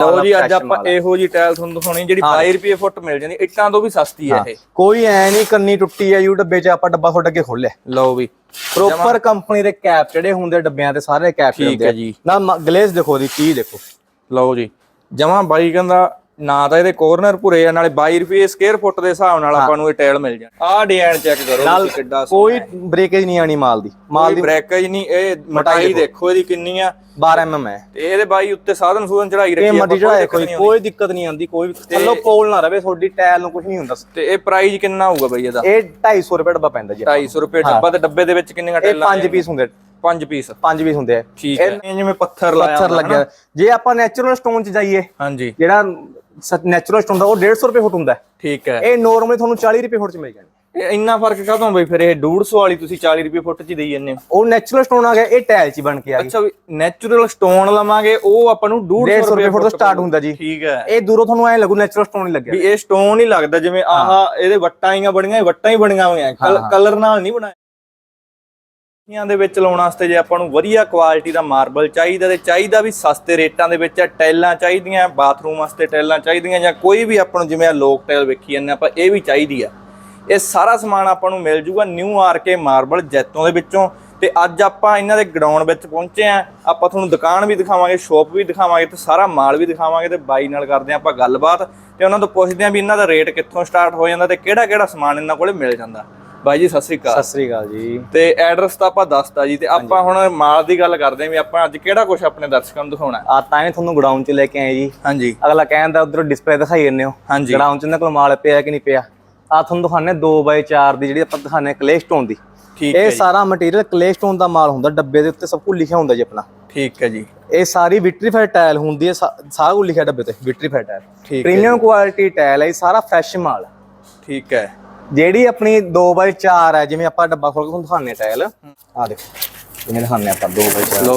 ਲਓ ਜੀ ਅੱਜ ਆਪਾਂ। ਇਹੋ ਜੀ ਟਾਇਲ ਤੁਹਾਨੂੰ ਦਿਖਾਉਣੀ ਜਿਹੜੀ 22 ਰੁਪਏ ਫੁੱਟ ਮਿਲ ਜਾਂਦੀ ਇੱਟਾਂ ਤੋਂ ਵੀ ਸਸਤੀ ਹੈ ਇਹ। ਕੋਈ ਐ ਨਹੀਂ ਕੰਨੀ ਟੁੱਟੀ ਆ ਯੂ ਡੱਬੇ 'ਚ ਆਪਾਂ ਡੱਬਾ ਤੁਹਾਡੇ ਅੱਗੇ ਖੋਲਿਆ। ਲਓ ਵੀ। ਪ੍ਰੋਪਰ ਕੰਪਨੀ ਦੇ ਕੈਪ ਜਿਹੜੇ ਹੁੰਦੇ ਡੱਬਿਆਂ ਤੇ ਸਾਰੇ ਕੈਪ ਹੁੰਦੇ ਹੈ ਆ। ਨਾ ਗਲੇਸ ਦੇਖੋ ਦੀ ਕੀ ਦੇਖੋ। ਲਓ ਜੀ। ਜਮਾ ਬਾਈ ਕਹਿੰਦਾ ਨਾ ਤਾਂ ਇਹਦੇ ਕੋਰਨਰ ਭੁਰੇ ਆ ਨਾਲੇ 22 ਰੁਪਏ ਸਕੁਅਰ ਫੁੱਟ ਦੇ ਹਿਸਾਬ ਨਾਲ ਆਪਾਂ ਨੂੰ ਇਹ ਟਾਇਲ ਮਿਲ ਜਾਣ। ਆਹ ਡਿਜ਼ਾਈਨ ਚੈੱਕ ਕਰੋ ਨਾਲ ਤੁਸੀਂ ਕਿੱਡਾ ਕੋਈ ਬ੍ਰੇਕੇਜ ਨਹੀਂ ਆਣੀ ਮਾਲ ਦੀ। ਮਾਲ ਦੀ ਬ੍ਰੇਕੇਜ ਨਹੀਂ ਇਹ ਮਟਾਈ ਦੇਖੋ। ਇਹਦੀ ਕਿੰਨੀ ਆ। 12 mm ਹੈ। ਤੇ ਇਹਦੇ ਬਾਈ ਉੱਤੇ ਸਾਧਨ ਸੂਧਨ ਚੜਾਈ ਰੱਖੀ ਇਹ ਆ, ਮੱਡੀ ਚੜਾਏ ਕੋਈ ਕੋਈ ਦਿੱਕਤ ਕੋਈ ਦਿੱਕਤ ਨਹੀਂ ਆਉਂਦੀ ਕੋਈ ਥੱਲੋਂ ਪੋਲ ਨਾ ਰਵੇ ਤੁਹਾਡੀ ਟਾਇਲ ਨੂੰ ਕੁਝ ਨਹੀਂ ਹੁੰਦਾ। ਤੇ ਇਹ ਪ੍ਰਾਈਸ ਕਿੰਨਾ ਹੋਊਗਾ ਬਾਈ ਇਹਦਾ? ਇਹ 250 ਰੁਪਏ ਡੱਬਾ ਪੈਂਦਾ ਜੀ 250 ਰੁਪਏ ਡੱਬਾ ਤੇ ਡੱਬੇ ਦੇ ਵਿੱਚ ਕਿੰਨੀਆਂ ਇਹ ਟਾਈਲਾਂ ਪੰਜ ਪੀਸ ਹੁੰਦੇ ਪੰਜ ਪੀਸ ਪੰਜ ਪੀਸ ਹੁੰਦੇ ਆ। ਠੀਕ ਹੈ। ਇਹ ਜਿਵੇਂ ਪੱਥਰ ਲਾਇਆ ਪੱਥਰ ਲੱਗਿਆ। ਜੇ ਆਪਾਂ ਨੈਚੁਰਲ ਸਟੋਨ 'ਚ ਜਾਈਏ ਹਾਂਜੀ। ਜਿਹੜਾ ਨੈਚੁਰਲ ਸਟੋਨ ਦਾ ਉਹ 150 ਰੁਪਏ ਫੁੱਟ ਹੁੰਦਾ ਹੈ। ਠੀਕ ਹੈ। ਇਹ ਨਾਰਮਲੀ ਤੁਹਾਨੂੰ 40 ਰੁਪਏ ਫੁੱਟ 'ਚ ਮਿਲ ਜਾਣੀ ਇਹ ਇੰਨਾ ਫ਼ਰਕ ਕਾਹਤੋਂ ਬਈ ਫਿਰ ਇਹ 150 ਵਾਲੀ ਤੁਸੀਂ 40 ਰੁਪਏ ਫੁੱਟ 'ਚ ਹੀ ਦੇਈ ਜਾਂਦੇ ਹੋ? ਉਹ ਨੈਚੁਰਲ ਸਟੋਨ ਆ ਗਿਆ ਇਹ ਟਾਇਲ 'ਚ ਹੀ ਬਣ ਕੇ ਆ ਗਈ। ਅੱਛਾ ਨੈਚੁਰਲ ਸਟੋਨ ਲਵਾਂਗੇ ਉਹ ਆਪਾਂ ਨੂੰ 150 150 ਰੁਪਏ ਫੁੱਟ ਤੋਂ ਸਟਾਰਟ ਹੁੰਦਾ ਜੀ। ਠੀਕ ਹੈ। ਇਹ ਦੂਰੋਂ ਤੁਹਾਨੂੰ ਐ ਲੱਗੂ ਨੈਚੁਰਲ ਸਟੋਨ ਹੀ ਲੱਗਿਆ। ਵੀ ਇਹ ਸਟੋਨ ਹੀ ਲੱਗਦਾ ਜਿਵੇਂ ਆਹ ਇਹਦੇ ਵੱਟਾਂ ਬਣੀਆਂ ਇਹ ਵੱਟਾਂ ਹੀ ਬਣੀਆਂ ਹੋਈਆਂ ਕਲਰ ਨਾਲ ਨਹੀਂ ਬਣਾਇਆ ਆਂ ਦੇ ਵਿੱਚ ਲਾਉਣ ਵਾਸਤੇ ਜੇ ਆਪਾਂ ਨੂੰ ਵਧੀਆ ਕੁਆਲਿਟੀ ਦਾ ਮਾਰਬਲ ਚਾਹੀਦਾ ਤੇ ਚਾਹੀਦਾ ਵੀ ਸਸਤੇ ਰੇਟਾਂ ਦੇ ਵਿੱਚ ਹੈ ਟਾਈਲਾਂ ਚਾਹੀਦੀਆਂ ਬਾਥਰੂਮ ਵਾਸਤੇ ਟਾਈਲਾਂ ਚਾਹੀਦੀਆਂ ਜਾਂ ਕੋਈ ਵੀ ਆਪਾਂ ਨੂੰ ਜਿਵੇਂ ਆ ਲੋਕ ਟਾਈਲ ਵੇਖੀ ਜਾਂਦੇ ਆਪਾਂ ਇਹ ਵੀ ਚਾਹੀਦੀ ਆ। ਇਹ ਸਾਰਾ ਸਮਾਨ ਆਪਾਂ ਨੂੰ ਮਿਲ ਜੂਗਾ ਨਿਊ ਆਰਕੇ ਮਾਰਬਲ ਜੈਤੋਂ ਦੇ ਵਿੱਚੋਂ ਤੇ ਅੱਜ ਆਪਾਂ ਇਹਨਾਂ ਦੇ ਗਰਾਊਂਡ ਵਿੱਚ ਪਹੁੰਚੇ ਆ। ਆਪਾਂ ਤੁਹਾਨੂੰ ਦੁਕਾਨ ਵੀ ਦਿਖਾਵਾਂਗੇ ਸ਼ੋਪ ਵੀ ਦਿਖਾਵਾਂਗੇ ਤੇ ਸਾਰਾ ਮਾਲ ਵੀ ਦਿਖਾਵਾਂਗੇ ਤੇ ਬਾਈ ਨਾਲ ਕਰਦੇ ਆ ਆਪਾਂ ਗੱਲਬਾਤ ਤੇ ਉਹਨਾਂ ਤੋਂ ਪੁੱਛਦੇ ਆ ਵੀ ਇਹਨਾਂ ਦਾ ਰੇਟ ਕਿੱਥੋਂ ਸਟਾਰਟ ਹੋ ਜਾਂਦਾ ਤੇ ਕਿਹੜਾ ਕਿਹੜਾ ਸਮਾਨ ਇਹਨਾਂ ਕੋਲੇ ਮਿਲ ਜਾਂਦਾ। ਬਾਈ ਜੀ ਸਤਿ ਸ੍ਰੀ ਅਕਾਲ। ਸਤਿ ਸ੍ਰੀ ਅਕਾਲ ਜੀ। ਤੇ ਐਡਰੈਸ ਤਾਂ ਆਪਾਂ ਦੱਸਤਾ ਜੀ ਤੇ ਆਪਾਂ ਹੁਣ ਮਾਲ ਦੀ ਗੱਲ ਕਰਦੇ ਆਂ ਵੀ ਆਪਾਂ ਅੱਜ ਕਿਹੜਾ ਕੁਝ ਆਪਣੇ ਦਰਸ਼ਕਾਂ ਨੂੰ ਦਿਖਾਉਣਾ। ਆ ਤਾਂ ਹੀ ਤੁਹਾਨੂੰ ਗਡਾਊਨ 'ਚ ਲੈ ਕੇ ਆਏ ਜੀ। ਹਾਂਜੀ। ਅਗਲਾ ਕਹਿੰਦਾ ਉਧਰ ਡਿਸਪਲੇ ਦਿਖਾਈ ਜੰਨੇ ਹੋ। ਹਾਂਜੀ। ਗਡਾਊਨ 'ਚ ਇਹਨਾਂ ਕੋਲ ਮਾਲ ਪਿਆ ਕਿ ਨਹੀਂ ਪਿਆ? ਆ ਤੁਹਾਨੂੰ ਦਿਖਾਣੇ 2x4 ਦੀ ਜਿਹੜੀ ਆਪਾਂ ਦਿਖਾਣੇ ਕਲੇ ਸਟੋਨ ਦੀ। ਠੀਕ ਹੈ ਇਹ ਸਾਰਾ ਮਟੀਰੀਅਲ ਕਲੇ ਸਟੋਨ ਦਾ ਮਾਲ ਹੁੰਦਾ ਡੱਬੇ ਦੇ ਉੱਤੇ ਸਭ ਕੁਝ ਲਿਖਿਆ ਹੁੰਦਾ ਜੀ ਆਪਣਾ। ਠੀਕ ਹੈ ਜੀ। ਇਹ ਸਾਰੀ ਵਿਟਰੀਫਾਈਡ ਟਾਇਲ ਹੁੰਦੀ ਹੈ ਸਾਰਾ ਕੁਝ ਲਿਖਿਆ ਡੱਬੇ ਤੇ vitrified tile premium quality tile ਹੈ ਸਾਰਾ ਫਰੈਸ਼ ਮਾਲ। ਠੀਕ ਹੈ। ਜਿਹੜੀ ਆਪਣੀ 2x4 ਹੈ ਜਿਵੇਂ ਆਪਾਂ ਡੱਬਾ ਖੋਲ ਕੇ ਤੁਹਾਨੂੰ ਦਿਖਾਣੇ ਟਾਇਲ ਆ ਦੇਖੋ ਜਿਵੇਂ ਦਿਖਾਣੇ ਆਪਾਂ 2x4 ਲੋ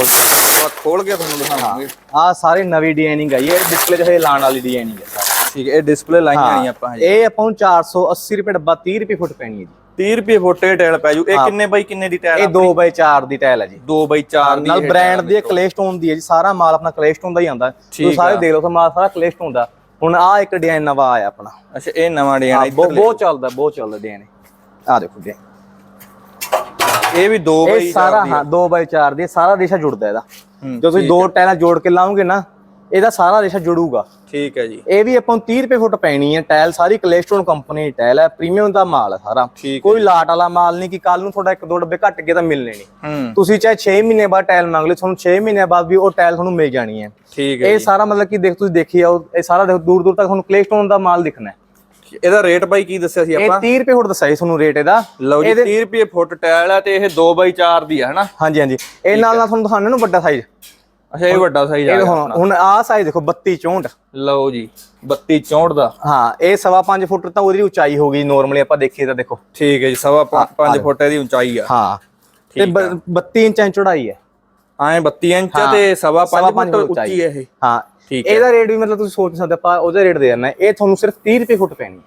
ਖੋਲ ਕੇ ਤੁਹਾਨੂੰ ਦਿਖਾਵਾਂਗੇ ਆ ਸਾਰੇ ਨਵੀਂ ਡਿਜ਼ਾਈਨਿੰਗ ਆਈ ਹੈ ਇਹ ਡਿਸਪਲੇ 'ਚ ਹਜੇ ਲਾਣ ਵਾਲੀ ਡਿਜ਼ਾਈਨਿੰਗ ਹੈ ਸਾਰੀ। ਠੀਕ ਹੈ ਇਹ ਡਿਸਪਲੇ ਲਾਈਆਂ ਨਹੀਂ ਆਪਾਂ ਹਜੇ। ਇਹ ਆਪਾਂ ਨੂੰ 480 ਰੁਪਏ ਡੱਬਾ 30 ਰੁਪਏ ਫੁੱਟ ਪੈਣੀ ਹੈ ਜੀ। 30 ਰੁਪਏ ਫੁੱਟੇ ਟਾਇਲ ਪੈ ਜੂ। ਇਹ ਕਿੰਨੇ ਬਾਈ ਕਿੰਨੇ ਦੀ ਟਾਇਲ ਇਹ 2x4 ਦੀ ਟਾਇਲ ਹੈ ਜੀ। 2 ਬਾਈ 4 ਦੀ ਨਾਲ ਬ੍ਰਾਂਡ ਦੀ ਕਲੇ ਸਟੋਨ ਦੀ ਹੈ ਜੀ ਸਾਰਾ ਮਾਲ ਆਪਣਾ ਕਲੇ ਸਟੋਨ ਦਾ ਹੀ ਆਉਂਦਾ। ਤੁਸੀਂ ਸਾਰੇ ਦੇਖ ਲਓ ਮਾਲ ਸਾਰਾ ਕਲੇ ਸਟੋਨ ਦਾ ਹੁਣ ਆ ਇੱਕ ਡਿਜ਼ਾਈਨ ਨਵਾਂ ਆਇਆ ਆਪਣਾ। ਅੱਛਾ ਇਹ ਨਵਾਂ ਡਿਜ਼ਾਈਨ ਬਹੁਤ ਬਹੁਤ ਚੱਲਦਾ ਬਹੁਤ ਚੱਲਦਾ ਡਿਜ਼ਾਈਨ ਆ ਦੇਖੋ ਜੀ। ਇਹ ਵੀ 2 ਇਹ ਬਾਈ ਸਾਰਾ ਹਾਂ 2x4 ਦੀ ਸਾਰਾ ਰੇਸ਼ਾ ਜੁੜਦਾ ਇਹਦਾ। ਹੂੰ, ਜੇ ਤੁਸੀਂ ਦੋ ਟਾਇਲਾਂ ਜੋੜ ਕੇ ਲਾਓਗੇ ਨਾ ਇਹਦਾ ਸਾਰਾ ਰੇਸ਼ਾ ਜੁੜੂਗਾ। ਠੀਕ ਹੈ ਜੀ। ਇਹ ਵੀ ਆਪਾਂ ਨੂੰ 30 ਰੁਪਏ ਫੁੱਟ ਪੈਣੀ ਹੈ ਟਾਇਲ ਸਾਰੀ ਕਲੇਸਟੋਨ ਕੰਪਨੀ ਦੀ ਟਾਇਲ ਹੈ ਪ੍ਰੀਮੀਅਮ ਦਾ ਮਾਲ ਹੈ ਸਾਰਾ। ਕੋਈ ਲਾਟ ਵਾਲਾ ਮਾਲ ਨਹੀਂ ਕਿ ਕੱਲ ਨੂੰ ਤੁਹਾਡਾ ਇੱਕ ਦੋ ਡੱਬੇ ਘੱਟ ਕੇ ਤਾਂ ਮਿਲਣੇ ਨਹੀਂ। ਤੁਸੀਂ ਚਾਹੇ 6 ਮਹੀਨੇ ਬਾਅਦ ਟਾਇਲ ਮੰਗ ਲਓ ਤੁਹਾਨੂੰ 6 ਮਹੀਨੇ ਬਾਅਦ ਵੀ ਉਹ ਟਾਇਲ ਤੁਹਾਨੂੰ ਮਿਲ ਜਾਣੀ ਹੈ। ਠੀਕ ਹੈ ਇਹ ਸਾਰਾ ਮਤਲਬ ਕਿ ਦੇਖ ਤੁਸੀਂ ਦੇਖੀ ਆਓ ਇਹ ਸਾਰਾ ਦੇਖੋ ਦੂਰ ਦੂਰ ਤੱਕ ਤੁਹਾਨੂੰ ਕਲੇਸਟੋਨ ਦਾ ਮਾਲ ਦਿਖਣਾ ਹੈ। ਇਹਦਾ ਰੇਟ ਬਾਈ ਕੀ ਦੱਸਿਆ ਸੀ ਇਹ ਆਪਾਂ? 30 ਰੁਪਏ ਫੁੱਟ ਦੱਸਿਆ ਜੀ ਤੁਹਾਨੂੰ ਰੇਟ ਇਹਦਾ। ਲਓ ਜੀ 30 ਰੁਪਏ ਫੁੱਟ ਟਾਇਲ ਹੈ ਤੇ ਇਹ 2 ਬਾਈ 4 ਦੀ ਹੈ ਹਨਾ? ਹਾਂਜੀ ਹਾਂਜੀ। ਇਹ ਨਾਲ ਨਾਲ ਤੁਹਾਨੂੰ ਦਿਖਾਣਾ ਨੂੰ ਵੱਡਾ ਸਾਈਜ਼ ਅੱਛਾ ਇਹ ਵੱਡਾ ਸਾਈਜ਼ ਆ ਇਹ ਹੁਣ ਹੁਣ ਆਹ ਸਾਈਜ਼ ਦੇਖੋ 32 64 ਲਓ ਜੀ 32 64 ਦਾ। ਹਾਂ ਇਹ ਸਵਾ 5 ਫੁੱਟ ਤਾਂ ਉਹਦੀ ਉਚਾਈ ਹੋ ਗਈ ਨਾਰਮਲੀ ਆਪਾਂ ਦੇਖੀਏ ਤਾਂ ਦੇਖੋ। ਠੀਕ ਹੈ ਜੀ ਸਵਾ 5 ਫੁੱਟ ਇਹਦੀ ਉਚਾਈ ਆ। ਹਾਂ ਤੇ ਬ- 32 ਇੰਚ ਚੌੜਾਈ ਹੈ। ਐਂ 32 ਇੰਚ ਆ ਤੇ ਸਵਾ 5 ਪੰਜ ਫੁੱਟ ਉੱਚੀ ਹੈ ਇਹ। ਹਾਂ ਠੀਕ ਇਹਦਾ ਰੇਟ ਵੀ ਮਤਲਬ ਤੁਸੀਂ ਸੋਚ ਨਹੀਂ ਸਕਦੇ ਆਪਾਂ ਉਹਦਾ ਰੇਟ ਦੇ ਦਿੰਨਾ ਇਹ ਤੁਹਾਨੂੰ ਸਿਰਫ 30 ਰੁਪਏ ਫੁੱਟ ਪੈਣੀ ਹੈ।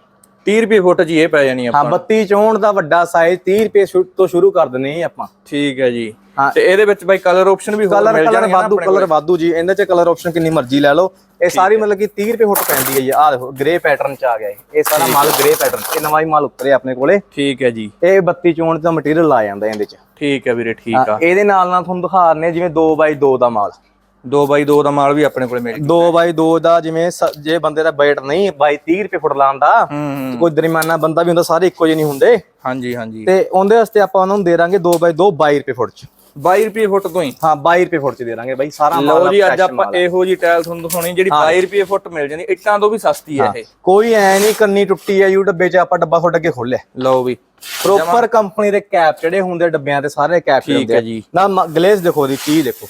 30 ਰੁਪਏ ਫੁੱਟ ਜੀ ਇਹ ਪੈ ਜਾਣੀ ਹਾਂ ਆਪਾਂ 32 64 ਦਾ ਵੱਡਾ ਸਾਈਜ਼ 30 ਰੁਪਏ ਤੋਂ ਸ਼ੁਰੂ ਕਰ ਦਿੰਨੇ ਆ ਆਪਾਂ। ਠੀਕ ਹੈ ਜੀ। ਹਾਂ। ਤੇ ਇਹਦੇ ਵਿੱਚ ਬਾਈ ਕਲਰ ਆਪਸ਼ਨ ਵੀ ਹੋਰ ਮਿਲ ਜਾਣਗੇ ਵਾਧੂ ਕਲਰ ਵਾਧੂ ਜੀ। ਇਹਦੇ ਚ ਕਲਰ ਆਪਸ਼ਨ ਕਿੰਨੀ ਮਰਜ਼ੀ ਲੈ ਲਓ। ਇਹ ਸਾਰੀ ਮਤਲਬ ਕਿ 30 ਰੁਪਏ ਫੁੱਟ ਪੈਂਦੀ ਹੈ ਜੀ। ਆਹ ਦੇਖੋ ਗ੍ਰੇ ਪੈਟਰਨ ਚ ਆ ਗਿਆ ਇਹ। ਇਹ ਸਾਰਾ ਮਾਲ ਗ੍ਰੇ ਪੈਟਰਨ ਇਹ ਨਵਾਂ ਹੀ ਮਾਲ ਉਤਰਿਆ ਆਪਣੇ ਕੋਲੇ। ਠੀਕ ਹੈ ਜੀ। ਇਹ 32 64 ਦਾ ਮਟੀਰੀਅਲ ਆ ਜਾਂਦਾ ਇਹਦੇ ਚ। ਠੀਕ ਹੈ ਵੀਰੇ ਠੀਕ ਆ। ਇਹਦੇ ਨਾਲ ਨਾਲ ਤੁਹਾਨੂੰ ਦਿਖਾ ਰਹੇ ਜਿਵੇਂ 2x2 ਦਾ ਮਾਲ। 2 ਬਾਈ 2 ਦਾ ਮਾਲ ਵੀ ਆਪਣੇ ਕੋਲੇ ਮਿਲ 2x2 ਦਾ ਜਿਵੇਂ ਸ- ਜੇ ਬੰਦੇ ਦਾ ਬਜਟ ਨਹੀਂ ਬਾਈ 30 ਰੁਪਏ ਫੁੱਟ ਲਾਉਣ ਦਾ ਹੂੰ ਕੋਈ ਦਰਮਿਆਨਾ ਬੰਦਾ ਵੀ ਹੁੰਦਾ ਸਾਰੇ ਇੱਕੋ ਜਿਹੇ ਨਹੀਂ ਹੁੰਦੇ। ਹਾਂਜੀ ਹਾਂਜੀ। ਤੇ ਉਹਦੇ ਵਾਸਤੇ ਆਪਾਂ ਉਹਨਾਂ ਨੂੰ ਦੇ ਦਾਂਗੇ 2x2 22 ਰੁਪਏ ਫੁੱਟ ਚ। 22 ਰੁਪਏ ਫੁੱਟ ਤੋਂ ਹੀ? ਹਾਂ 22 ਰੁਪਏ ਫੁੱਟ ਚ ਦੇ ਦਾਂਗੇ ਬਾਈ ਸਾਰਾ ਮਾਲ ਲਓ ਜੀ ਅੱਜ ਆਪਾਂ। ਇਹੋ ਜੀ ਟਾਇਲ ਤੁਹਾਨੂੰ ਦਿਖਾਉਣੀ ਜਿਹੜੀ 22 ਰੁਪਏ ਫੁੱਟ ਮਿਲ ਜਾਂਦੀ ਇੱਟਾਂ ਤੋਂ ਵੀ ਸਸਤੀ ਹੈ ਇਹ। ਕੋਈ ਐ ਨਹੀਂ ਕੰਨੀ ਟੁੱਟੀ ਆ ਯੂ ਡੱਬੇ ਚ ਆਪਾਂ ਡੱਬਾ ਤੁਹਾਡੇ ਅੱਗੇ ਖੋਲਿਆ। ਲਓ ਵੀ। ਪ੍ਰੋਪਰ ਕੰਪਨੀ ਦੇ ਕੈਪ ਜਿਹੜੇ ਹੁੰਦੇ ਡੱਬਿਆਂ ਤੇ ਸਾਰੇ ਕੈਪ ਠੀਕ ਹੁੰਦੇ ਹੈ ਜੀ। ਨਾ ਗਲੇਸ ਦੇਖੋ ਦੀ ਕੀ ਦੇਖੋ।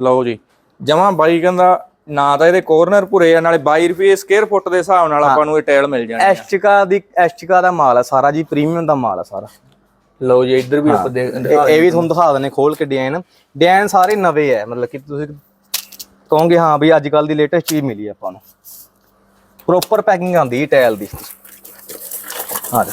ਲਓ ਜੀ। ਜਮਾ ਬਾਈ ਕਹਿੰਦਾ ਨਾ ਤਾਂ ਇਹਦੇ ਕੋਰਨਰ ਭੁਰੇ ਆ ਨਾਲੇ 22 ਰੁਪਏ ਸਕੁਅਰ ਫੁੱਟ ਦੇ ਹਿਸਾਬ ਨਾਲ ਆਪਾਂ ਨੂੰ ਇਹ ਟਾਇਲ ਮਿਲ ਜਾਣੀ ਐਸਟਿਕਾ ਦੀ ਐਸਟਿਕਾ ਦਾ ਮਾਲ ਆ ਸਾਰਾ ਜੀ ਪ੍ਰੀਮੀਅਮ ਦਾ ਮਾਲ ਆ ਸਾਰਾ। ਲਓ ਜੀ ਇੱਧਰ ਵੀ ਆਪਾਂ ਦੇਖ ਇਹ ਵੀ ਤੁਹਾਨੂੰ ਦਿਖਾ ਦਨੇ ਖੋਲ ਕੇ ਡਿਜ਼ਾਈਨ ਡਿਜ਼ਾਈਨ ਸਾਰੇ ਨਵੇਂ ਆ ਮਤਲਬ ਕਿ ਤੁਸੀਂ ਕਹੋਗੇ ਹਾਂ ਵੀ ਅੱਜ ਕੱਲ ਦੀ ਲੇਟੈਸਟ ਚੀਜ਼ ਮਿਲੀ ਆਪਾਂ ਨੂੰ। ਪ੍ਰੋਪਰ ਪੈਕਿੰਗ ਆਂਦੀ ਟਾਇਲ ਦੀ। ਹਾਂ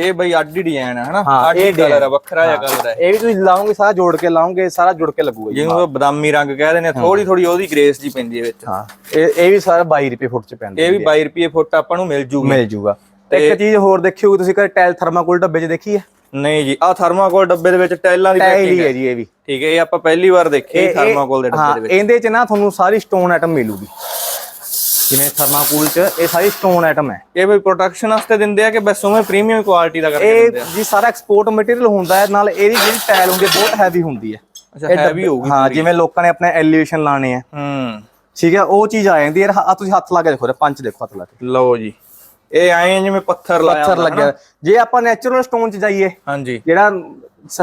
ਇਹ ਬਈ ਅੱਡ ਹੀ ਡਿਜ਼ਾਈਨ ਹੈ ਹਨਾ? ਹਾਂ, ਅੱਡ ਇਹ ਕਲਰ ਹੈ ਵੱਖਰਾ ਜਿਹਾ ਕਲਰ ਹੈ ਇਹ। ਵੀ ਤੁਸੀਂ ਲਾਓਗੇ ਸਾਰਾ ਜੋੜ ਕੇ ਲਾਓਗੇ ਸਾਰਾ ਜੁੜ ਕੇ ਲੱਗੂਗਾ ਜੀ। ਜਿਹਨੂੰ ਬਦਾਮੀ ਰੰਗ ਕਹਿੰਦੇ ਨੇ ਥੋੜੀ ਥੋੜੀ ਉਹਦੀ ਗ੍ਰੇਸ ਜੀ ਪੈਂਦੀ ਹੈ ਵਿੱਚ। ਹਾਂ। ਇਹ ਇਹ ਵੀ ਸਾਰਾ 22 ਰੁਪਏ ਫੁੱਟ ਚ ਪੈਂਦਾ ਇਹ ਵੀ 22 ਰੁਪਏ ਫੁੱਟ ਆਪਾਂ ਨੂੰ ਮਿਲ ਜੂਗੀ। ਮਿਲ ਜੂਗਾ। ਤੇ ਇੱਕ ਚੀਜ਼ ਹੋਰ ਦੇਖਿਓ ਤੁਸੀਂ ਕਦੇ ਟਾਇਲ ਥਰਮਾਕੋਲ ਡੱਬੇ 'ਚ ਦੇਖੀ ਹੈ? ਨਹੀਂ ਜੀ ਆ ਥਰਮਾਕੋਲ ਡੱਬੇ ਦੇ ਵਿੱਚ ਟਾਈਲਾਂ ਦੀ ਟਾਇਲ ਪੈਕਿੰਗ ਹੀ ਹੈ ਹੈ। ਜੀ ਇਹ ਵੀ। ਠੀਕ ਹੈ ਇਹ ਆਪਾਂ ਪਹਿਲੀ ਵਾਰ ਦੇਖੀ ਇਹ- ਥਰਮਾਕੋਲ ਦੇ ਡੱਬੇ ਹਾਂ ਦੇ ਵਿੱਚ। ਇਹਦੇ 'ਚ ਨਾ ਤੁਹਾਨੂੰ ਸਾਰੀ ਸਟੋਨ ਆਈਟਮ ਮਿਲੂਗੀ। ਜਿਵੇਂ ਥਰਮਾਕੋਲ 'ਚ ਇਹ ਸਾਰੀ ਸਟੋਨ ਆਈਟਮ ਹੈ। ਇਹ ਬਈ ਪ੍ਰੋਟੈਕਸ਼ਨ ਵਾਸਤੇ ਦਿੰਦੇ ਆ ਕਿ ਬਸ ਉਵੇਂ ਪ੍ਰੀਮੀਅਮ ਕੁਆਲਿਟੀ ਦਾ ਕਰਕੇ ਇਹ ਦਿੰਦੇ ਆ? ਜੀ ਸਾਰਾ ਐਕਸਪੋਰਟ ਮਟੀਰੀਅਲ ਹੁੰਦਾ ਹੈ ਨਾਲ ਇਹਦੀ ਜਿਹੜੀ ਟਾਇਲ ਹੁੰਦੀ ਹੈ ਬਹੁਤ ਹੈਵੀ ਹੁੰਦੀ ਹੈ। ਅੱਛਾ ਇਹ ਹੈਵੀ ਹੋਊਗੀ ਹਾਂ ਜਿਵੇਂ ਲੋਕਾਂ ਨੇ ਆਪਣੇ ਐਲੀਵੇਸ਼ਨ ਲਾਣੇ ਆ। ਹੂੰ। ਠੀਕ ਹੈ ਉਹ ਚੀਜ਼ ਆ ਜਾਂਦੀ ਹੈ ਆ ਤੁਸੀਂ ਹੱਥ ਲਾ ਕੇ ਦੇਖੋ ਰੇ ਪੰਜ ਦੇਖੋ ਹੱਥ ਲਾ ਕੇ। ਲਓ ਜੀ। ਇਹ ਆਏ ਜਿਵੇਂ ਪੱਥਰ ਲਾਇਆ ਪੱਥਰ ਲੱਗਿਆ ਜੇ ਆਪਾਂ ਨੈਚੁਰਲ ਸਟੋਨ 'ਚ ਜਾਈਏ ਹਾਂਜੀ। ਜਿਹੜਾ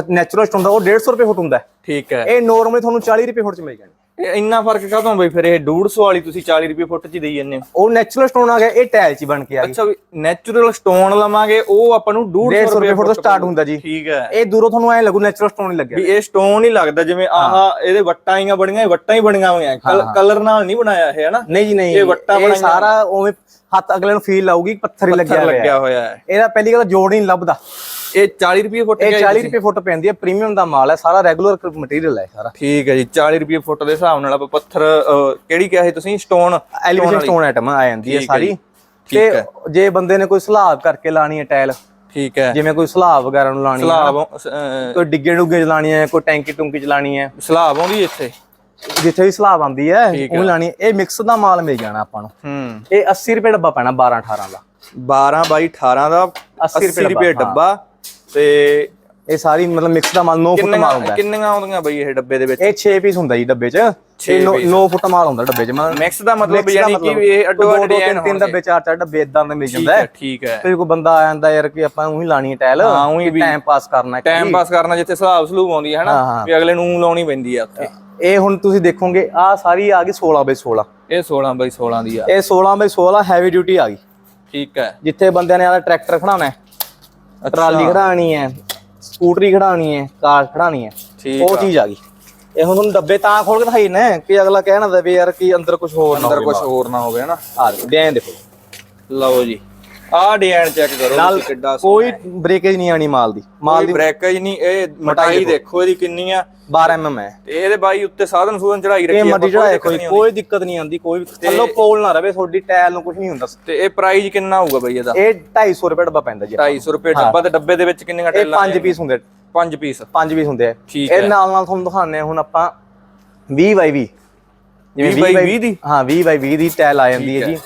ਨੈਚੁਰਲ ਸਟੋਨ ਦਾ ਉਹ 150 ਰੁਪਏ ਫੁੱਟ ਹੁੰਦਾ। ਠੀਕ ਹੈ। ਇਹ ਨਾਰਮਲੀ ਤੁਹਾਨੂੰ 40 ਰੁਪਏ ਫੁੱਟ 'ਚ ਮਿਲ ਜਾਣੀ। ਇਹ ਇੰਨਾ ਫ਼ਰਕ ਕਾਹਤੋਂ ਬਈ ਫਿਰ ਇਹ 150 ਵਾਲੀ ਤੁਸੀਂ 40 ਰੁਪਏ ਫੁੱਟ 'ਚ ਦੇਈ ਹੋ। ਉਹ ਨੈਚੁਰਲ ਸਟੋਨ ਆ ਗਿਆ ਇਹ ਟਾਇਲ 'ਚ ਹੀ ਬਣ ਕੇ ਆ ਗਈ। ਅੱਛਾ ਵੀ ਨੈਚੁਰਲ ਸਟੋਨ ਲਵਾਂਗੇ ਉਹ ਆਪਾਂ ਨੂੰ 150 150 ਰੁਪਏ ਫੁੱਟ ਤੋਂ ਸਟਾਰਟ ਹੁੰਦਾ ਜੀ। ਠੀਕ ਹੈ। ਇਹ ਦੂਰੋਂ ਤੁਹਾਨੂੰ ਐ ਲੱਗੂ ਨੈਚੁਰਲ ਸਟੋਨ ਹੀ ਲੱਗਿਆ। ਵੀ ਇਹ ਸਟੋਨ ਹੀ ਲੱਗਦਾ ਜਿਵੇਂ ਆਹ ਇਹਦੇ ਵੱਟਾਂ ਹੀ ਬਣੀਆਂ ਇਹ ਵੱਟਾਂ ਹੀ ਬਣੀਆਂ ਹੋਈਆਂ। ਕਲਰ ਨਾਲ ਨਹੀਂ ਬਣਾਇਆ ਇਹ ਹਨਾ? ਨਹੀਂ ਜੀ ਨਹੀਂ। ਇਹ ਵੱਟਾਂ ਬਣਾਈਆਂ। ਸਾਰਾ ਉਵੇਂ ਹੱਥ ਅਗਲੇ ਨੂੰ ਫੀਲ ਆਊਗੀ ਪੱਥਰ ਹੀ ਲੱਗਿਆ ਹੋਇਆ ਹੈ। ਇਹਦਾ ਪਹਿਲੀ ਗੱਲ ਜੋੜ ਹੀ ਨਹੀਂ ਲੱਭਦਾ। ਇਹ 40 ਰੁਪਏ ਫੁੱਟ ਇਹ ਗਿਆ 40 ਰੁਪਏ ਫੁੱਟ ਪੈਂਦੀ ਹੈ ਪ੍ਰੀਮੀਅਮ ਦਾ ਮਾਲ ਹੈ ਸਾਰਾ ਰੈਗੂਲਰ ਮਟੀਰੀਅਲ ਹੈ ਸਾਰਾ। ਠੀਕ ਹੈ ਜੀ 40 ਰੁਪਏ ਫੁੱਟ ਦੇ ਹਿਸਾਬ ਨਾਲ ਆਪਾਂ ਪੱਥਰ ਕਿਹੜੀ ਕਿਹਾ ਸੀ ਤੁਸੀਂ? ਸਟੋਨ ਐਲੀਵੇਸ਼ਨ ਸਟੋਨ ਆਈਟਮ ਆ ਜਾਂਦੀ ਹੈ ਠੀਕ ਹੈ ਸਾਰੀ। ਜੀ। ਤੇ ਜੇ ਬੰਦੇ ਨੇ ਕੋਈ ਸਲਾਬ ਕਰਕੇ ਲਾਣੀ ਹੈ ਟਾਇਲ ਠੀਕ ਹੈ। ਜਿਵੇਂ ਕੋਈ ਸਲਾਬ ਵਗੈਰਾ ਨੂੰ ਲਾਣੀ ਹੈ ਸਲਾਬ ਕੋਈ ਡਿੱਗੇ ਡੁੱਗੇ ਚਲਾਣੀ ਹੈ ਕੋਈ ਟੈਂਕੀ ਟੁੰਕੀ ਚਲਾਣੀ ਹੈ। ਸਲਾਬ ਆਉਂਦੀ ਇੱਥੇ? ਜਿੱਥੇ ਵੀ ਸਲਾਬ ਆਉਂਦੀ ਹੈ ਉਹ ਲਾਣੀ ਇਹ ਮਿਕਸ ਦਾ ਮਾਲ ਮਿਲ ਜਾਣਾ ਆਪਾਂ ਨੂੰ। ਹੂੰ। ਇਹ 80 ਰੁਪਏ ਡੱਬਾ ਪੈਣਾ 12 18 ਦਾ। 12 ਬਾਈ 18 ਦਾ 80 80 ਰੁਪਏ ਡੱਬਾ। ਤੇ ਇਹ ਸਾਰੀ ਮਤਲਬ ਮਿਕਸ ਦਾ ਮਾਲ 9 ਫੁੱਟ ਮਾਲ ਹੁੰਦਾ ਕਿੰਨੀਆਂ ਆਉਂਦੀਆਂ ਬਈ ਇਹ ਡੱਬੇ ਦੇ ਵਿੱਚ? ਇਹ 6 ਪੀਸ ਹੁੰਦਾ ਜੀ ਡੱਬੇ 'ਚ। ਛੇ 9 ਫੁੱਟ ਮਾਲ ਹੁੰਦਾ ਡੱਬੇ 'ਚ। ਮਤਲਬ ਮਿਕਸ ਦਾ ਮਤਲਬ ਯਾਨੀ ਕਿ ਇਹ ਅੱਡੋ ਅੱਡ ਡਿਜ਼ਾਈਨ ਤਿੰਨ ਡੱਬੇ ਚਾਰ ਚਾਰ ਡੱਬੇ ਇਦਾਂ ਦੇ ਮਿਲ ਜਾਂਦਾ ਠੀਕ ਹੈ। ਤੇ ਕੋਈ ਬੰਦਾ ਆ ਜਾਂਦਾ ਯਾਰ ਕਿ ਆਪਾਂ ਉਹੀ ਲਾਣੀ ਹੈ ਟਾਇਲ ਹਾਂ, ਊਂ ਵੀ ਟਾਈਮ ਪਾਸ ਕਰਨਾ ਟਾਈਮ ਪਾਸ ਕਰਨਾ ਜਿੱਥੇ ਹਿਸਾਬ ਸਲੂਬ ਆਉਂਦੀ ਹੈ ਹਨਾ। ਵੀ ਅਗਲੇ ਨੂੰ ਲਾਉਣੀ ਪੈਂਦੀ ਆ ਉੱਥੇ। ਇਹ ਹੁਣ ਤੁਸੀਂ ਦੇਖੋਗੇ ਆ ਸਾਰੀ ਆ ਗਈ 16 ਬਾਈ 16 ਇਹ 16 ਬਾਈ 16 ਦੀ ਆ। ਇਹ 16 ਬਾਈ 16 ਹੈਵੀ ਡਿਊਟੀ ਆ ਗਈ। ਠੀਕ ਹੈ। ਜਿੱਥੇ ਬੰਦਿਆਂ ਨੇ ਆਦਾ ਟਰੈਕਟਰ ਖੜਾਉਣਾ ਹੈ। ਟਰਾਲੀ ਖੜਾਣੀ ਹੈ ਸਕੂਟਰੀ ਖੜਾਣੀ ਹੈ ਕਾਰ ਖੜਾਣੀ ਹੈ। ਠੀਕ ਉਹ ਚੀਜ਼ ਆ ਗਈ। ਇਹ ਹੁਣ ਤੁਹਾਨੂੰ ਡੱਬੇ ਤਾਂ ਖੋਲ ਕੇ ਦਿਖਾਈ ਨੇ ਕਿ ਅਗਲਾ ਕਹਿਣਾ ਦਵੇ ਯਾਰ ਕਿ ਅੰਦਰ ਕੁਝ ਹੋਰ ਨਾ ਅੰਦਰ ਹੋਵੇ ਕੁਝ ਹੋਰ ਨਾ ਹੋਵੇ ਹਨਾ? ਆ ਦੇਖੋ। ਲਓ ਜੀ। ਆਹ ਡਿਜ਼ਾਈਨ ਚੈੱਕ ਕਰੋ ਨਾਲ ਤੁਸੀਂ ਕਿੱਡਾ ਕੋਈ ਬ੍ਰੇਕੇਜ ਨਹੀਂ ਆਣੀ ਮਾਲ ਦੀ। ਮਾਲ ਕੋਈ ਬ੍ਰੇਕੇਜ ਨਹੀਂ ਇਹ ਮਟਾਈ ਦੇਖੋ। ਇਹਦੀ ਕਿੰਨੀ ਆ। 12 mm ਹੈ। ਤੇ ਇਹਦੇ ਬਾਈ ਉੱਤੇ ਸਾਧਨ ਸੂਦਨ ਚੜਾਈ ਰੱਖੀ ਇਹ ਆ, ਮਰਜ਼ੀ ਆਪਾਂ ਚੜਾਏ ਕੋਈ ਕੋਈ ਦਿੱਕਤ ਨਹੀਂ ਆਉਂਦੀ ਕੋਈ ਥੱਲੋਂ ਪੋਲ ਨਾ ਰਵੇ ਤੁਹਾਡੀ ਟਾਇਲ ਨੂੰ ਕੁਝ ਨਹੀਂ ਹੁੰਦਾ। ਤੇ ਇਹ ਪ੍ਰਾਈਸ ਕਿੰਨਾ ਹੋਊਗਾ ਬਈ ਇਹਦਾ? ਇਹ 250 ਰੁਪਏ ਡੱਬਾ ਪੈਂਦਾ ਜੀ 250 ਰੁਪਏ ਡੱਬਾ ਤੇ ਡੱਬੇ ਦੇ ਵਿੱਚ ਕਿੰਨੀਆਂ ਇਹ ਟੈਲਾਂ ਪੰਜ ਪੀਸ ਹੁੰਦੇ ਪੰਜ ਪੀਸ ਪੰਜ ਪੀਸ ਹੁੰਦੇ ਆ। ਠੀਕ ਇਹ ਨਾਲ ਨਾਲ ਤੁਹਾਨੂੰ ਦਿਖਾਉਂਦੇ ਆ ਹੁਣ ਆਪਾਂ 20 ਬਾਈ 20 20 ਬਾਈ 20 ਦੀ? ਹਾਂ 20 ਬਾਈ 20 ਦੀ ਟਾਇਲ ਆ ਜਾਂਦੀ ਹੈ ਜੀ।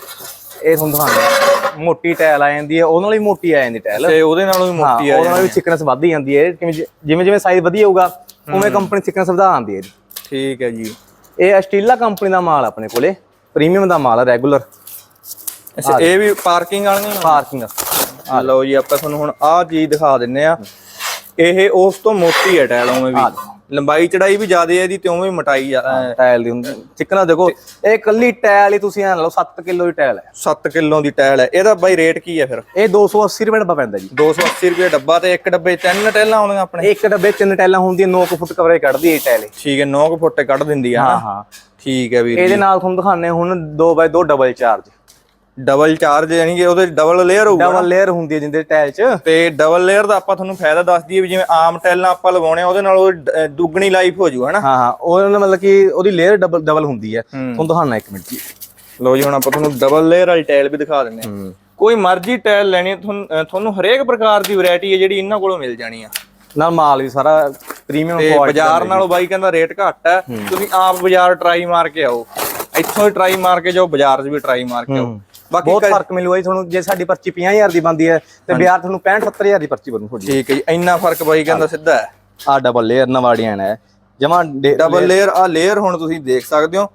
ਇਹ ਤੁਹਾਨੂੰ ਦਿਖਾਉਂਦੇ ਆ। ਮੋਟੀ ਟਾਇਲ ਆ ਜਾਂਦੀ ਹੈ ਉਹਨਾਂ ਲਈ ਮੋਟੀ ਆ ਜਾਂਦੀ ਟਾਇਲ ਤੇ ਉਹਦੇ ਨਾਲੋਂ ਵੀ ਮੋਟੀ ਆ ਉਹਨਾਂ ਨਾਲ ਵੀ ਥਿਕਨੈਸ ਵੱਧਦੀ ਜਾਂਦੀ ਹੈ ਜਿਵੇਂ ਜਿਵੇਂ ਸਾਈਜ਼ ਵਧੀ ਹੋਊਗਾ ਉਵੇਂ ਕੰਪਨੀ ਥਿਕਨੈਸ ਵਧਾ ਆਉਂਦੀ ਹੈ ਠੀਕ ਹੈ ਜੀ। ਇਹ ਅਸਟੀਲਾ ਕੰਪਨੀ ਦਾ ਮਾਲ ਆਪਣੇ ਕੋਲੇ ਪ੍ਰੀਮੀਅਮ ਦਾ ਮਾਲ ਹੈ ਰੈਗੂਲਰ ਅੱਛਾ ਇਹ ਵੀ ਪਾਰਕਿੰਗ ਵਾਲੀਆਂ ਪਾਰਕਿੰਗ ਆ? ਲਓ ਜੀ ਆਪਾਂ ਤੁਹਾਨੂੰ ਹੁਣ ਆਹ ਚੀਜ਼ ਦਿਖਾ ਦਿੰਨੇ ਆ। ਇਹ ਉਸ ਤੋਂ ਮੋਟੀ ਹੈ ਟਾਇਲ ਉਵੇਂ ਵੀ। ਲੰਬਾਈ ਚੜਾਈ ਵੀ ਜ਼ਿਆਦਾ ਹੈ ਇਹਦੀ ਤੇ ਉਵੇਂ ਮਟਾਈ ਟਾਇਲ ਦੀ ਹੁੰਦੀ ਚਿਕਨਾ ਦੇਖੋ ਇਹ ਕੱਲੀ ਟਾਇਲ ਹੀ ਤੁਸੀਂ ਐ ਲਓ 7 ਕਿਲੋ ਦੀ ਟਾਇਲ ਹੈ। 7 ਕਿਲੋ ਦੀ ਟਾਇਲ ਹੈ। ਇਹਦਾ ਬਾਈ ਰੇਟ ਕੀ ਹੈ ਫਿਰ? ਇਹ 280 ਰੁਪਏ ਡੱਬਾ ਪੈਂਦਾ ਜੀ। 280 ਰੁਪਏ ਡੱਬਾ ਤੇ ਇੱਕ ਡੱਬੇ ਤਿੰਨ ਟਾਇਲਾਂ ਆਉਂਦੀਆਂ ਆਪਣੇ? ਇੱਕ ਡੱਬੇ ਤਿੰਨ ਟਾਇਲਾਂ ਹੁੰਦੀਆਂ 9 ਫੁੱਟ ਕਵਰੇਜ ਕੱਢਦੀ ਹੈ ਇਹ ਟਾਇਲ। ਠੀਕ ਹੈ 9 ਫੁੱਟ ਕੱਢ ਦਿੰਦੀ ਆ ਹਾਂ? ਹਾਂ ਠੀਕ ਹੈ ਵੀਰ ਇਹਦੇ ਨਾਲ ਤੁਹਾਨੂੰ ਦਿਖਾਣੇ ਹੁਣ 2x2 double charge double charge ਯਾਨੀ ਕਿ ਉਹਦੇ ਡਬਲ ਲੇਅਰ ਹੋਊਗਾ ਡਬਲ ਲੇਅਰ ਹੁੰਦੀ ਹੈ ਜਿੰਦੇ ਟਾਇਲ 'ਚ। ਤੇ ਡਬਲ ਲੇਅਰ ਦਾ ਆਪਾਂ ਤੁਹਾਨੂੰ ਫਾਇਦਾ ਦੱਸ ਦਈਏ ਵੀ ਜਿਵੇਂ ਆਮ ਟਾਈਲਾਂ ਆਪਾਂ ਲਗਾਉਣੇ ਆ ਉਹਦੇ ਨਾਲ ਉਹ ਦੁੱਗਣੀ ਲਾਈਫ ਹੋ ਜੂ ਹਨਾ? ਹਾਂ ਹਾਂ ਉਹਨਾਂ ਨਾਲ ਮਤਲਬ ਕਿ ਉਹਦੀ ਲੇਅਰ ਡਬਲ ਡਬਲ ਹੁੰਦੀ ਹੈ। ਤੁਹਾਨੂੰ ਦਿਖਾਣਾ ਇੱਕ ਮਿੰਟ ਜੀ। ਲਓ ਜੀ ਹੁਣ ਆਪਾਂ ਤੁਹਾਨੂੰ ਡਬਲ ਲੇਅਰ ਵਾਲੀ ਟਾਇਲ ਵੀ ਦਿਖਾ ਦਿੰਨੇ ਆ। ਕੋਈ ਮਰਜ਼ੀ ਟਾਇਲ ਲੈਣੀ ਤੁਹਾਨੂੰ ਹਰੇਕ ਪ੍ਰਕਾਰ ਦੀ ਵੈਰਾਈਟੀ ਹੈ ਜਿਹੜੀ ਇਹਨਾਂ ਕੋਲੋਂ ਮਿਲ ਜਾਣੀ ਆ। ਨਾਲ ਮਾਲ ਵੀ ਸਾਰਾ ਪ੍ਰੀਮੀਅਮ ਤੇ ਬਾਜ਼ਾਰ ਨਾਲੋਂ ਬਾਈ ਕਹਿੰਦਾ ਰੇਟ ਘੱਟ ਹੈ। ਤੁਸੀਂ ਆਪ ਬਾਜ਼ਾਰ ਟਰਾਈ ਮਾਰ ਕੇ ਆਓ। ਇੱਥੋਂ ਹੀ ਟਰਾਈ ਮਾਰ ਕੇ ਜਾਓ ਬਾਜ਼ਾਰ 'ਚ ਵੀ ਟਰਾਈ ਮਾਰ ਕੇ ਆਓ। ਬਹੁਤ ਫ਼ਰਕ ਮਿਲੂਗਾ ਜੀ ਤੁਹਾਨੂੰ ਜੇ ਸਾਡੀ ਪਰਚੀ 50000 ਦੀ ਬੰਦੀ ਹੈ ਤੇ ਬਾਜ਼ਾਰ ਤੁਹਾਨੂੰ 65 70000 ਦੀ ਪਰਚੀ ਬਣੂ ਤੁਹਾਡੀ। ਠੀਕ ਹੈ ਜੀ ਇੰਨਾ ਫ਼ਰਕ ਬਾਈ ਕਹਿੰਦਾ ਸਿੱਧਾ ਹੈ। ਆ ਡਬਲ ਲੇਅਰ ਨਵਾੜੀਆਂ ਹੈ ਜਮਾ ਡਬਲ ਲੇਅਰ ਆ ਲੇਅਰ ਹੁਣ ਤੁਸੀਂ ਦੇਖ ਸਕਦੇ ਹੋ।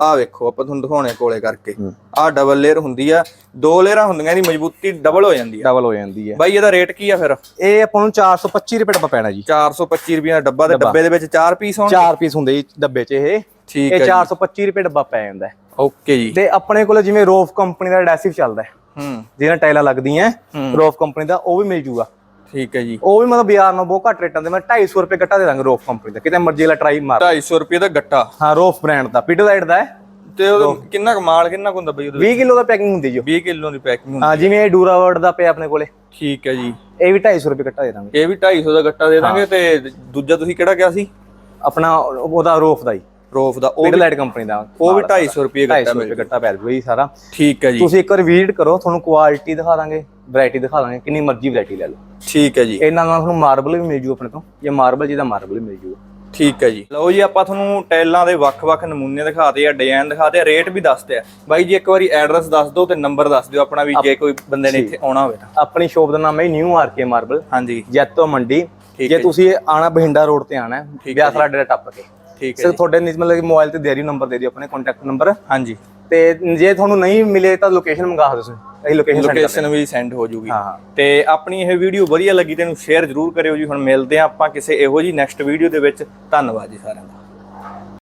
ਆ ਵੇਖੋ ਆਪਾਂ ਤੁਹਾਨੂੰ ਦਿਖਾਉਣੇ ਕੋਲੇ ਕਰਕੇ। ਆ ਡਬਲ ਲੇਅਰ ਹੁੰਦੀ ਆ। ਦੋ ਲੇਅਰਾਂ ਹੁੰਦੀਆਂ ਇਹਦੀ ਮਜ਼ਬੂਤੀ ਡਬਲ ਹੋ ਜਾਂਦੀ ਆ। ਡਬਲ ਹੋ ਜਾਂਦੀ ਹੈ ਬਾਈ ਇਹਦਾ ਰੇਟ ਕੀ ਆ ਫਿਰ? ਇਹ ਆਪਾਂ ਨੂੰ 425 ਰੁਪਏ ਡੱਬਾ ਪੈਣਾ ਜੀ। 425 ਰੁਪਏ ਦਾ ਡੱਬਾ ਤੇ ਡੱਬੇ। ਦੇ ਵਿੱਚ 4 ਪੀਸ ਹੋਣ ਚਾਰ ਪੀਸ ਹੁੰਦੇ ਜੀ ਡੱਬੇ 'ਚ ਇਹ। ਠੀਕ ਇਹ ਹੈ 425 ਰੁਪਏ ਡੱਬਾ ਪੈ ਜਾਂਦਾ ਹੈ। ਓਕੇ ਜੀ। ਤੇ ਆਪਣੇ ਕੋਲ ਜਿਵੇਂ ਰੋਫ ਕੰਪਨੀ ਦਾ ਐਡੈਸਿਵ ਚੱਲਦਾ ਹੈ ਹੂੰ। ਜਿਹਨਾਂ ਟਾਈਲਾਂ ਲੱਗਦੀਆਂ ਰੋਫ ਕੰਪਨੀ ਦਾ ਉਹ ਵੀ ਮਿਲ ਜੂਗਾ। ਠੀਕ ਹੈ ਜੀ। ਉਹ ਵੀ ਮਤਲਬ ਬਾਜ਼ਾਰ ਨਾਲੋਂ ਬਹੁਤ ਘੱਟ ਰੇਟਾਂ ਦੇ ਮੈਂ 250 ਰੁਪਏ ਗੱਟਾ ਦੇ ਦਾਂਗੇ ਰੋਫ ਕੰਪਨੀ ਦਾ। ਕਿਤੇ ਮਰਜ਼ੀ ਵਾਲਾ ਟਰਾਈ ਮਾਰ। 250 ਰੁਪਏ ਦਾ ਗੱਟਾ। ਹਾਂ ਰੋਫ ਬ੍ਰਾਂਡ ਦਾ ਪਿਡਲਾਈਟ ਦਾ ਹੈ। ਤੇ ਉਹ ਕਿੰਨਾ ਕੁ ਮਾਲ ਕਿੰਨਾ ਕੁ ਹੁੰਦਾ ਬਈ ਉਹਦੇ 20 ਕਿਲੋ ਦਾ ਪੈਕਿੰਗ ਹੁੰਦੀ ਜੀ ਉਹ। 20 ਕਿਲੋ ਦੀ ਪੈਕਿੰਗ ਹੁੰਦੀ ਹਾਂ ਜਿਵੇਂ ਇਹ ਡੂਰਾ ਵਰਡ ਦਾ ਪਿਆ ਆਪਣੇ ਕੋਲੇ। ਠੀਕ ਹੈ ਜੀ। ਇਹ ਵੀ 250 ਰੁਪਏ ਕੱਟਾ ਦੇ ਦਾਂਗੇ। ਇਹ ਵੀ 250 ਦਾ ਗੱਟਾ ਦੇ ਦਾਂਗੇ ਤੇ ਦੂਜਾ ਤੁਸੀਂ ਕਿਹੜਾ ਕਿਹਾ ਸੀ? ਆਪਣਾ ਉਹਦਾ ਰੋਫ ਦਾ ਹੀ ਰੋਫ ਦਾ ਉਹ ਪਿਡਲਾਈਟ ਕੰਪਨੀ ਦਾ ਉਹ ਵੀ 250 ਰੁਪਏ ਗੱਟਾ 250 ਰੁਪਏ ਕੱਟਾ ਪੈ ਜੂਗਾ ਜੀ ਸਾਰਾ। ਠੀਕ ਹੈ ਜੀ। ਤੁਸੀਂ ਇੱਕ ਵਾਰ ਵਿਜ਼ਿਟ ਕਰੋ ਤੁਹਾਨੂੰ ਕੁਆਲਿਟੀ ਦਿਖਾ ਦਾਂਗੇ ਵੈਰਾਈਟੀ ਦਿਖਾ ਦਾਂਗੇ ਕਿੰਨੀ ਮਰਜ਼ੀ ਵੈਰਾਈਟੀ ਲੈ ਲਓ। ਠੀਕ ਹੈ ਜੀ। ਇਹਨਾਂ ਨਾਲ ਤੁਹਾਨੂੰ ਮਾਰਬਲ ਵੀ ਮਿਲ ਜੂ ਆਪਣੇ ਤੋਂ ਇਹ ਮਾਰਬਲ ਜਿਹਦਾ ਮਾਰਬਲ ਵੀ ਮਿਲ ਜੂਗਾ। ਠੀਕ ਹੈ ਜੀ। ਲਓ ਜੀ ਆਪਾਂ ਤੁਹਾਨੂੰ ਟਾਈਲਾਂ ਦੇ ਵੱਖ-ਵੱਖ ਨਮੂਨੇ ਦਿਖਾਤੇ ਆ ਡਿਜ਼ਾਈਨ ਦਿਖਾਤੇ ਆ ਰੇਟ ਵੀ ਦੱਸਦੇ ਆ। ਬਾਈ ਜੀ ਇੱਕ ਵਾਰੀ ਐਡਰੈਸ ਦੱਸ ਦਿਓ ਤੇ ਨੰਬਰ ਦੱਸ ਦਿਓ ਆਪਣਾ ਵੀ ਜੇ ਕੋਈ ਬੰਦੇ ਨੇ ਇੱਥੇ ਆਉਣਾ ਹੋਵੇ ਤਾਂ। ਆਪਣੀ ਸ਼ੋਪ ਦਾ ਨਾਮ ਹੈ ਨਿਊ ਆਰਕੇ ਮਾਰਬਲ ਹਾਂਜੀ। ਜੈਤੋ ਮੰਡੀ। ਜੇ ਤੁਸੀਂ ਆਣਾ ਬਹਿੰਡਾ ਰੋਡ ਤੇ ਆਣਾ ਹੈ ਬਿਆਸਰਾ ਡੇਰਾ ਟੱਪ ਕੇ। ਠੀਕ ਹੈ ਸਿਰ ਤੁਹਾਡੇ ਨਿਜ ਮਤਲਬ ਕਿ ਮੋਬਾਈਲ ਤੇ ਦੇ ਦਿਓ ਨੰਬਰ ਦੇ ਦਿਓ ਆਪਣੇ ਕੰਟੈਕਟ ਨੰਬਰ ਹਾਂਜੀ। ਤੇ ਜੇ ਤੁਹਾਨੂੰ ਨਹੀਂ ਮਿਲੇ ਤਾਂ ਲੋਕੇਸ਼ਨ ਮੰਗਾ ਦਿਓ ਤੁਸੀਂ। ਅਸੀਂ ਲੋਕੇਸ਼ਨ ਲੋਕੇਸ਼ਨ ਵੀ ਸੈਂਡ ਹੋ ਜੂਗੀ। ਤੇ ਆਪਣੀ ਇਹ ਵੀਡੀਓ ਵਧੀਆ ਲੱਗੀ ਤੈਨੂੰ ਸ਼ੇਅਰ ਜ਼ਰੂਰ ਕਰਿਓ ਜੀ। ਹੁਣ ਮਿਲਦੇ ਆ ਆਪਾਂ ਕਿਸੇ ਇਹੋ ਜੀ ਨੈਕਸਟ ਵੀਡੀਓ ਦੇ ਵਿੱਚ। ਧੰਨਵਾਦ ਜੀ ਸਾਰਿਆਂ ਦਾ।